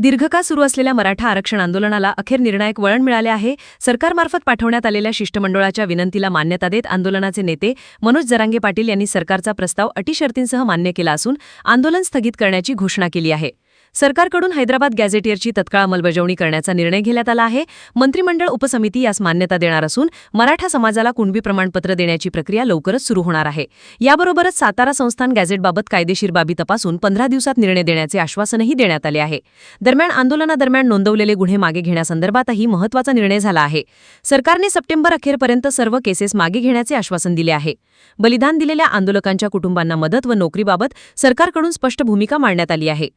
दीर्घकाळ सुरू असलेल्या मराठा आरक्षण आंदोलनाला अखेर निर्णायक वळण मिळाले आहे. सरकारमार्फत पाठवण्यात आलेल्या शिष्टमंडळाच्या विनंतीला मान्यता देत आंदोलनाचे नेते मनोज जरांगे पाटील यांनी सरकारचा प्रस्ताव अटी शर्तींसह मान्य केला असून आंदोलन स्थगित करण्याची घोषणा केली आहे. सरकारकडून हैदराबाद गॅझेटियरची तत्काळ अंमलबजावणी करण्याचा निर्णय घेण्यात आला आहे. मंत्रिमंडळ उपसमिती यास मान्यता देणार असून मराठा समाजाला कुणबी प्रमाणपत्र देण्याची प्रक्रिया लवकरच सुरू होणार आहे. याबरोबरच सातारा संस्थान गॅझेटबाबत कायदेशीर बाबी तपासून पंधरा दिवसात निर्णय देण्याचे आश्वासनही देण्यात आले आहे. दरम्यान आंदोलनादरम्यान नोंदवलेले गुन्हे मागे घेण्यासंदर्भातही महत्त्वाचा निर्णय झाला आहे. सरकारने सप्टेंबर अखेरपर्यंत सर्व केसेस मागे घेण्याचे आश्वासन दिले आहे. बलिदान दिलेल्या आंदोलकांच्या कुटुंबांना मदत व नोकरीबाबत सरकारकडून स्पष्ट भूमिका मांडण्यात आली आहे.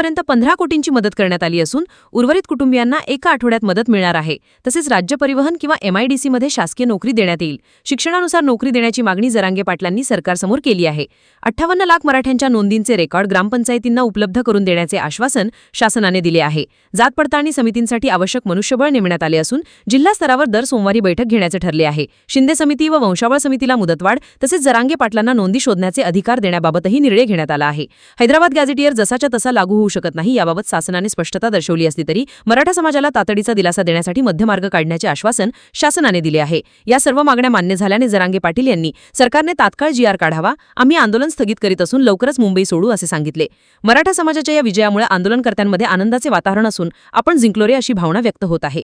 आतापर्यंत पंधरा कोटींची मदत करण्यात आली असून उर्वरित कुटुंबियांना एका आठवड्यात मदत मिळणार आहे. तसेच राज्य परिवहन किंवा एमआयडीसीमध्ये शासकीय नोकरी देण्यात येईल. शिक्षणानुसार नोकरी देण्याची मागणी जरांगे पाटलांनी सरकारसमोर केली आहे. अठ्ठावन्न लाख मराठ्यांच्या नोंदींचे रेकॉर्ड ग्रामपंचायतींना उपलब्ध करून देण्याचे आश्वासन शासनाने दिले आहे. जात पडताळणी समितींसाठी आवश्यक मनुष्यबळ नेमण्यात आले असून जिल्हा स्तरावर दर सोमवारी बैठक घेण्याचे ठरले आहे. शिंदे समिती व वंशावळ समितीला मुदतवाढ तसेच जरांगे पाटलांना नोंदी शोधण्याचे अधिकार देण्याबाबतही निर्णय घेण्यात आला आहे. हैदराबाद गॅझेटियर जसाच्या तसा लागू होऊ शकत नाही. याबाबत शासनाने स्पष्टता दर्शवली असली तरी मराठा समाजाला तातडीचा दिलासा देण्यासाठी मध्यमार्ग काढण्याचे आश्वासन शासनाने दिले आहे. या सर्व मागण्या मान्य झाल्याने जरांगे पाटील यांनी सरकारने तात्काळ जीआर काढावा आम्ही आंदोलन स्थगित करीत असून लवकरच मुंबई सोडू असे सांगितले. मराठा समाजाच्या या विजयामुळे आंदोलनकर्त्यांमध्ये आनंदाचे वातावरण असून आपण जिंकलो रे अशी भावना व्यक्त होत आहे.